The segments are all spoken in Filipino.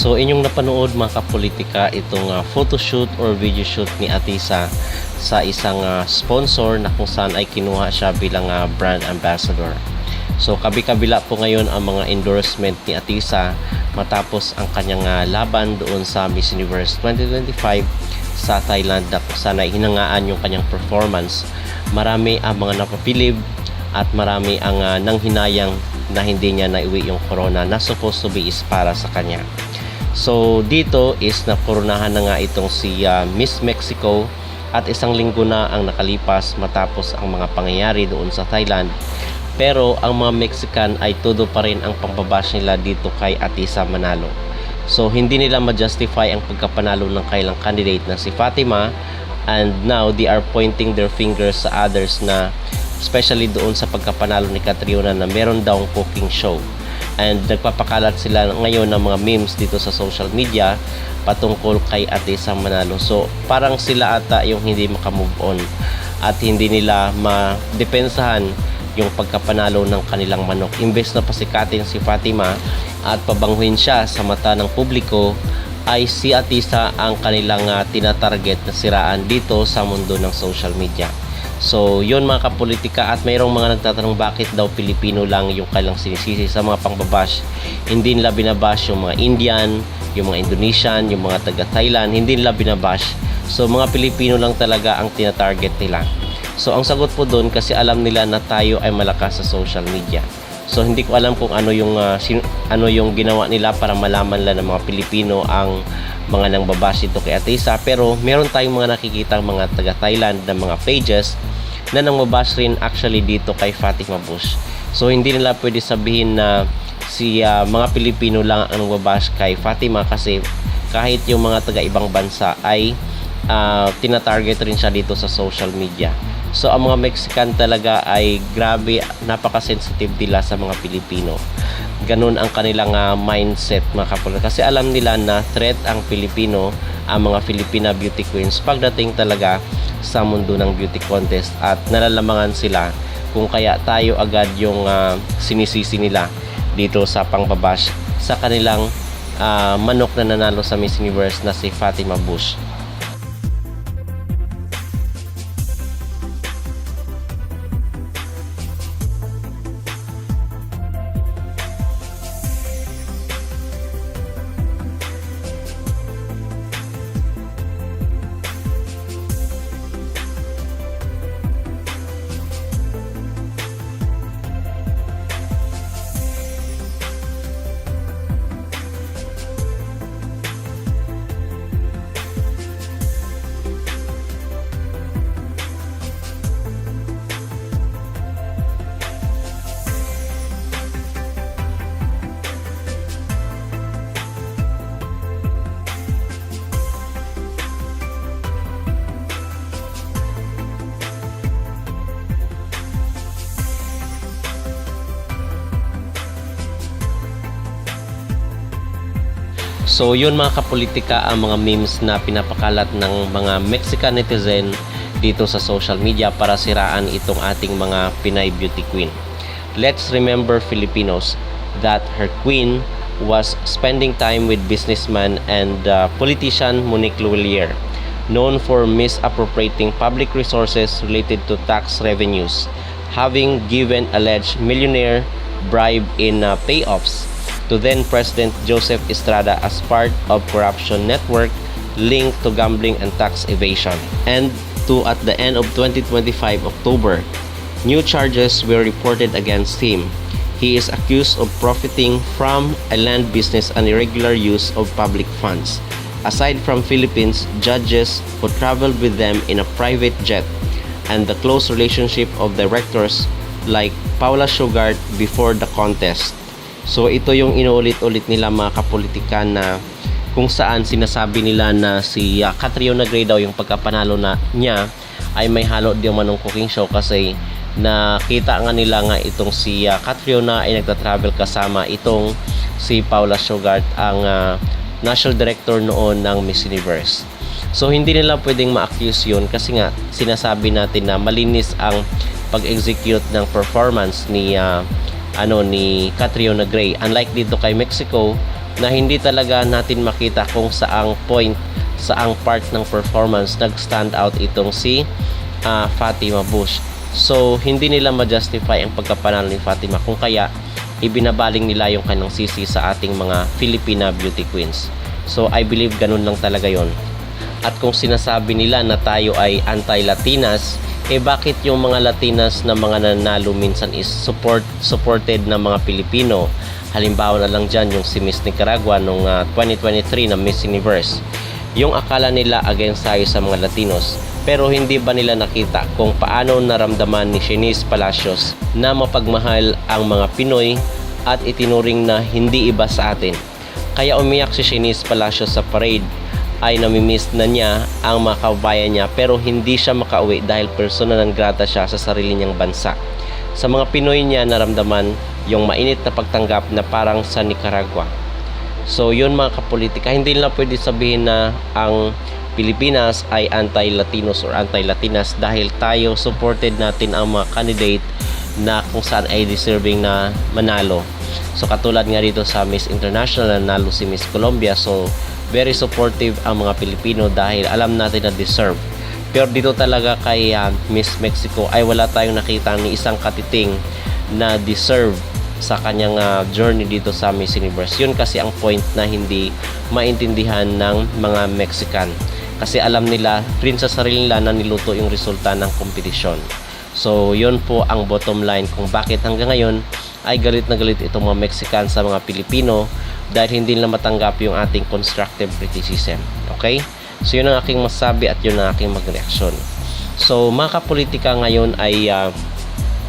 So inyong napanood mga kapolitika itong ah, photoshoot or video shoot ni Atisa sa isang ah, sponsor na kung saan ay kinuha siya bilang ah, brand ambassador. So kabi-kabila po ngayon ang mga endorsement ni Atisa matapos ang kanyang ah, laban doon sa Miss Universe 2025 sa Thailand na kung saan ay hinangaan yung kanyang performance. Marami ang mga napapilib at marami ang ah, nanghinayang na hindi niya naiwi yung corona na supposed to be is para sa kanya. So dito is nakoronahan na nga itong si ah, Miss Mexico at isang linggo na ang nakalipas matapos ang mga pangyayari doon sa Thailand. Pero ang mga Mexican ay todo pa rin ang pambabash nila dito kay Atisa Manalo. So hindi nila ma-justify ang pagkapanalo ng kailang candidate na si Fatima and now they are pointing their fingers sa others na especially doon sa pagkapanalo ni Catriona na meron daw cooking show and nagpapakalat sila ngayon ng mga memes dito sa social media patungkol kay Ate Sam Manalo. So, parang sila ata yung hindi makamove on at hindi nila madepensahan yung pagkapanalo ng kanilang manok. Imbes na pasikatin si Fatima at pabanghuin siya sa mata ng publiko, ay si Atisa ang kanilang ah, tinatarget na siraan dito sa mundo ng social media. So, yun mga kapolitika at mayroong mga nagtatanong bakit daw Pilipino lang yung kailang sinisisi sa mga pangbabash. Hindi nila binabash yung mga Indian, yung mga Indonesian, yung mga taga Thailand, hindi nila binabash. So, mga Pilipino lang talaga ang tinatarget nila. So, ang sagot po doon kasi alam nila na tayo ay malakas sa social media. So, hindi ko alam kung ano yung, ah, sin- ano yung ginawa nila para malaman lang ng mga Pilipino ang mga nang babash ito kay Atisa. Pero, meron tayong mga nakikita mga taga Thailand na mga pages na nang mabash rin actually dito kay Fatima Bush. So, hindi nila pwede sabihin na si ah, mga Pilipino lang ang babash kay Fatima kasi kahit yung mga taga ibang bansa ay ah, tinatarget rin siya dito sa social media. So ang mga Mexican talaga ay grabe, napaka-sensitive nila sa mga Pilipino. Ganun ang kanilang ah, mindset mga kapatid. Kasi alam nila na threat ang Pilipino, ang mga Filipina beauty queens pagdating talaga sa mundo ng beauty contest at nalalamangan sila kung kaya tayo agad yung ah, sinisisi nila dito sa pangbabash sa kanilang ah, manok na nanalo sa Miss Universe na si Fatima Bush. So yun mga kapolitika ang mga memes na pinapakalat ng mga Mexican netizen dito sa social media para siraan itong ating mga Pinay beauty queen. Let's remember Filipinos that her queen was spending time with businessman and uh, politician Monique Lulier, known for misappropriating public resources related to tax revenues, having given alleged millionaire bribe in uh, payoffs to then President Joseph Estrada as part of corruption network linked to gambling and tax evasion. And to at the end of 2025 October, new charges were reported against him. He is accused of profiting from a land business and irregular use of public funds. Aside from Philippines, judges who traveled with them in a private jet and the close relationship of directors like Paula Sugart before the contest. So ito yung inuulit-ulit nila mga kapolitikan na kung saan sinasabi nila na si uh, Catriona Gray daw yung pagkapanalo na niya ay may halo di manong cooking show kasi nakita nga nila nga itong si uh, Catriona ay nagta-travel kasama itong si Paula Sugart ang uh, national director noon ng Miss Universe. So hindi nila pwedeng ma-accuse yun kasi nga sinasabi natin na malinis ang pag-execute ng performance ni uh, ano ni Catriona Gray. Unlike dito kay Mexico na hindi talaga natin makita kung saang point, saang part ng performance nag-stand out itong si ah, Fatima Bush. So, hindi nila ma-justify ang pagkapanalo ni Fatima kung kaya ibinabaling nila yung kanyang sisi sa ating mga Filipina beauty queens. So, I believe ganun lang talaga yon. At kung sinasabi nila na tayo ay anti-Latinas, eh bakit yung mga Latinas na mga nanalo minsan is support, supported ng mga Pilipino? Halimbawa na lang dyan yung si Miss Nicaragua nung ah, 2023 na Miss Universe. Yung akala nila against tayo sa mga Latinos. Pero hindi ba nila nakita kung paano naramdaman ni Shanice Palacios na mapagmahal ang mga Pinoy at itinuring na hindi iba sa atin. Kaya umiyak si Shanice Palacios sa parade ay namimiss na niya ang mga kababayan niya pero hindi siya makauwi dahil personal ng grata siya sa sarili niyang bansa. Sa mga Pinoy niya naramdaman yung mainit na pagtanggap na parang sa Nicaragua. So yun mga kapolitika, hindi na pwede sabihin na ang Pilipinas ay anti-Latinos or anti-Latinas dahil tayo supported natin ang mga candidate na kung saan ay deserving na manalo. So katulad nga dito sa Miss International nanalo si Miss Colombia so very supportive ang mga Pilipino dahil alam natin na deserve. Pero dito talaga kay ah, Miss Mexico ay wala tayong nakita ni isang katiting na deserve sa kanyang ah, journey dito sa Miss Universe. Yun kasi ang point na hindi maintindihan ng mga Mexican. Kasi alam nila rin sa sarili nila na niluto yung resulta ng kompetisyon. So, yun po ang bottom line kung bakit hanggang ngayon ay galit na galit itong mga Mexican sa mga Pilipino dahil hindi nila matanggap yung ating constructive criticism. Okay? So, yun ang aking masabi at yun ang aking magreaksyon. So, mga kapolitika ngayon ay ah,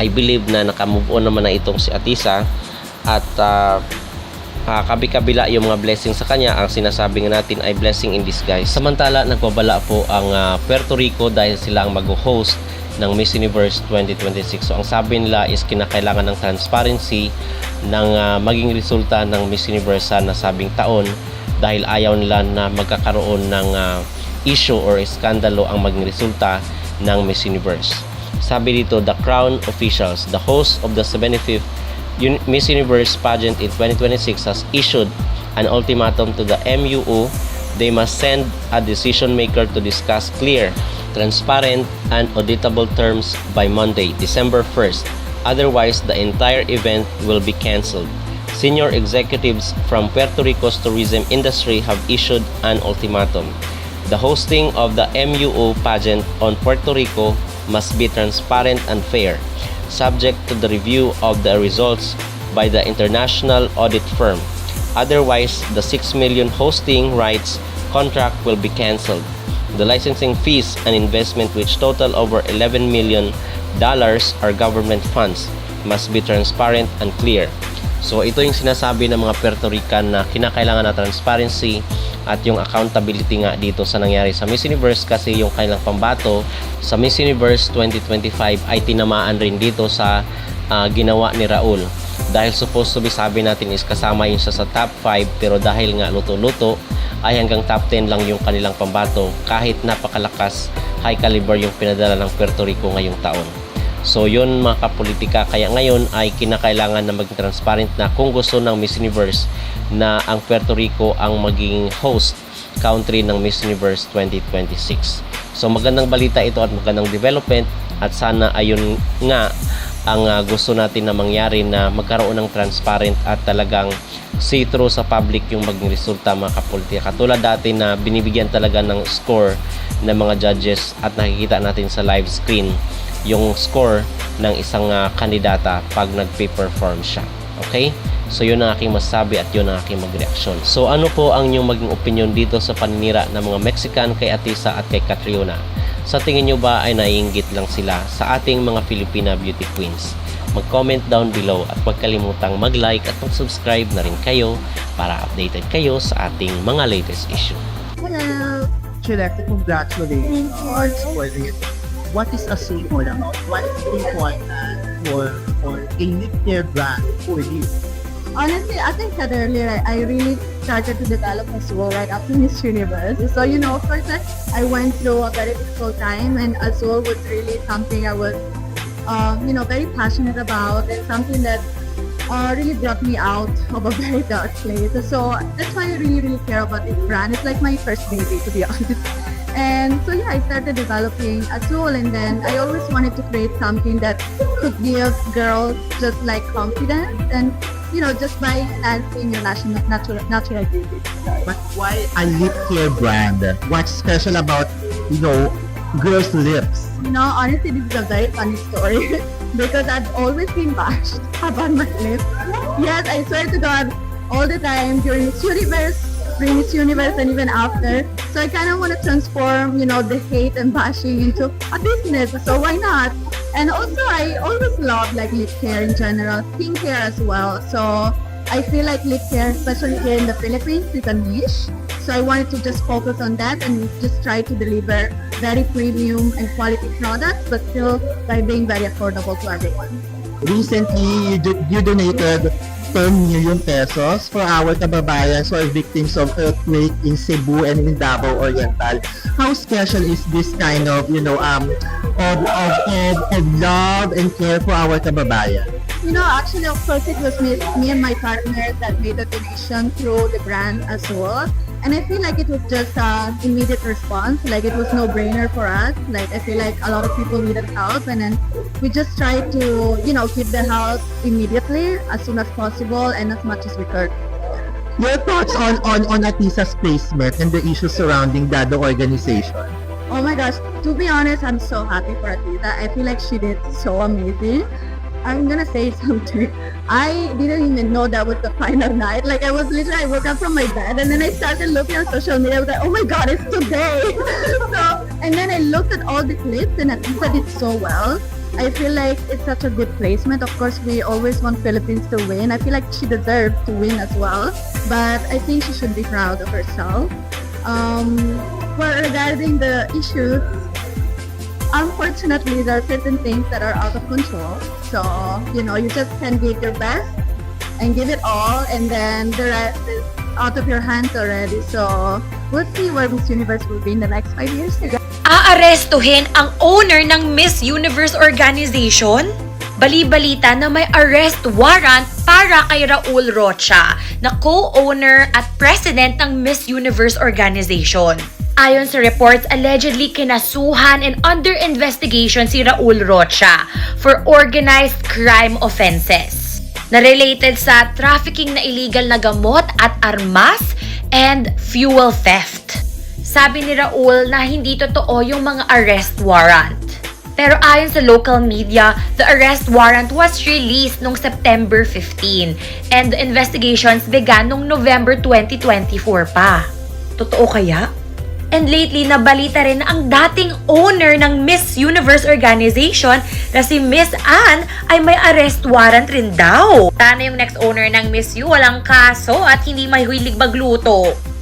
I believe na nakamove on naman na itong si Atisa at ah, ah, kabi-kabila yung mga blessing sa kanya ang sinasabi nga natin ay blessing in disguise samantala nagbabala po ang ah, Puerto Rico dahil sila ang mag-host ng Miss Universe 2026 so ang sabi nila is kinakailangan ng transparency ng ah, maging resulta ng Miss Universe sa nasabing taon dahil ayaw nila na magkakaroon ng ah, issue or skandalo ang maging resulta ng Miss Universe sabi dito, the Crown officials, the host of the 75th Uni- Miss Universe pageant in 2026 has issued an ultimatum to the MUO. They must send a decision maker to discuss clear, transparent, and auditable terms by Monday, December 1st. Otherwise, the entire event will be cancelled. Senior executives from Puerto Rico's tourism industry have issued an ultimatum. The hosting of the MUO pageant on Puerto Rico must be transparent and fair, subject to the review of the results by the international audit firm. Otherwise, the 6 million hosting rights contract will be cancelled. The licensing fees and investment which total over 11 million dollars are government funds must be transparent and clear. So ito yung sinasabi ng mga Puerto Rican na kinakailangan na transparency at yung accountability nga dito sa nangyari sa Miss Universe kasi yung kailang pambato sa Miss Universe 2025 ay tinamaan rin dito sa ah, ginawa ni Raul. Dahil supposed to be sabi natin is kasama yun siya sa top 5 pero dahil nga luto-luto ay hanggang top 10 lang yung kanilang pambato kahit napakalakas high caliber yung pinadala ng Puerto Rico ngayong taon. So yun mga kapolitika kaya ngayon ay kinakailangan na maging transparent na kung gusto ng Miss Universe na ang Puerto Rico ang maging host country ng Miss Universe 2026. So magandang balita ito at magandang development at sana ayun nga ang ah, gusto natin na mangyari na magkaroon ng transparent at talagang see-through sa public yung maging resulta mga kapolitika. Katulad dati na binibigyan talaga ng score ng mga judges at nakikita natin sa live screen yung score ng isang ah, kandidata pag nagpe-perform siya. Okay? So yun ang aking masabi at yun ang aking magreaksyon. So ano po ang inyong maging opinion dito sa paninira ng mga Mexican kay Atisa at kay Catriona? Sa tingin nyo ba ay naiinggit lang sila sa ating mga Filipina beauty queens? Mag-comment down below at huwag kalimutang mag-like at mag-subscribe na rin kayo para updated kayo sa ating mga latest issue. Hello. Chilek, congratulations for it. What is a symbol? What is important for for a knitwear brand for you? Honestly, I said earlier, I, I really started to develop my soul right after Miss Universe. So, you know, of course, I, went through a very difficult time and Azul was really something I was, um, you know, very passionate about and something that uh, really brought me out of a very dark place. So that's why I really, really care about this brand. It's like my first baby, to be honest. And so yeah, I started developing a tool, and then I always wanted to create something that could give girls just like confidence and you know just by enhancing your national natural natural beauty. But why a lip care brand? What's special about, you know, girls' lips? You know, honestly, this is a very funny story because I've always been bashed about my lips. Yes, I swear to God, all the time during Miss Universe, during Miss Universe, and even after. So I kind of want to transform, you know, the hate and bashing into a business. So why not? And also, I always love like lip care in general, skincare as well. So I feel like lip care, especially here in the Philippines, is a niche. So I wanted to just focus on that and just try to deliver very premium and quality products, but still by being very affordable to everyone. Recently, you, do- you donated 10 million pesos for our kababayans who are victims of earthquake in Cebu and in Davao Oriental. How special is this kind of, you know, um, of, of, of, of love and care for our kababayan? You know, actually, of course, it was me, me and my partner that made the donation through the brand as well. And I feel like it was just an immediate response. Like it was no brainer for us. Like I feel like a lot of people needed help, and then we just tried to, you know, give the help immediately as soon as possible and as much as we could. Your thoughts on, on, on Atisa's placement and the issues surrounding Dado organization? Oh my gosh, to be honest, I'm so happy for Atita. I feel like she did so amazing. I'm gonna say something. I didn't even know that was the final night. Like I was literally, I woke up from my bed and then I started looking on social media. I was like, oh my god, it's today. so, and then I looked at all the clips and Atita did so well. I feel like it's such a good placement. Of course, we always want Philippines to win. I feel like she deserved to win as well. But I think she should be proud of herself. Um, well, regarding the issues, unfortunately, there are certain things that are out of control. So, you know, you just can give your best and give it all, and then the rest is out of your hands already. So, we'll see where Miss Universe will be in the next five years. Aarestuhin ang owner ng Miss Universe Organization? Bali-balita na may arrest warrant para kay Raul Rocha na co-owner at president ng Miss Universe Organization. Ayon sa reports, allegedly kinasuhan and under investigation si Raul Rocha for organized crime offenses na related sa trafficking na illegal na gamot at armas and fuel theft. Sabi ni Raul na hindi totoo yung mga arrest warrant. Pero ayon sa local media, the arrest warrant was released noong September 15 and the investigations began noong November 2024 pa. Totoo kaya? And lately, nabalita rin na ang dating owner ng Miss Universe organization na si Miss Anne ay may arrest warrant rin daw. Sana yung next owner ng Miss U walang kaso at hindi mahilig magluto.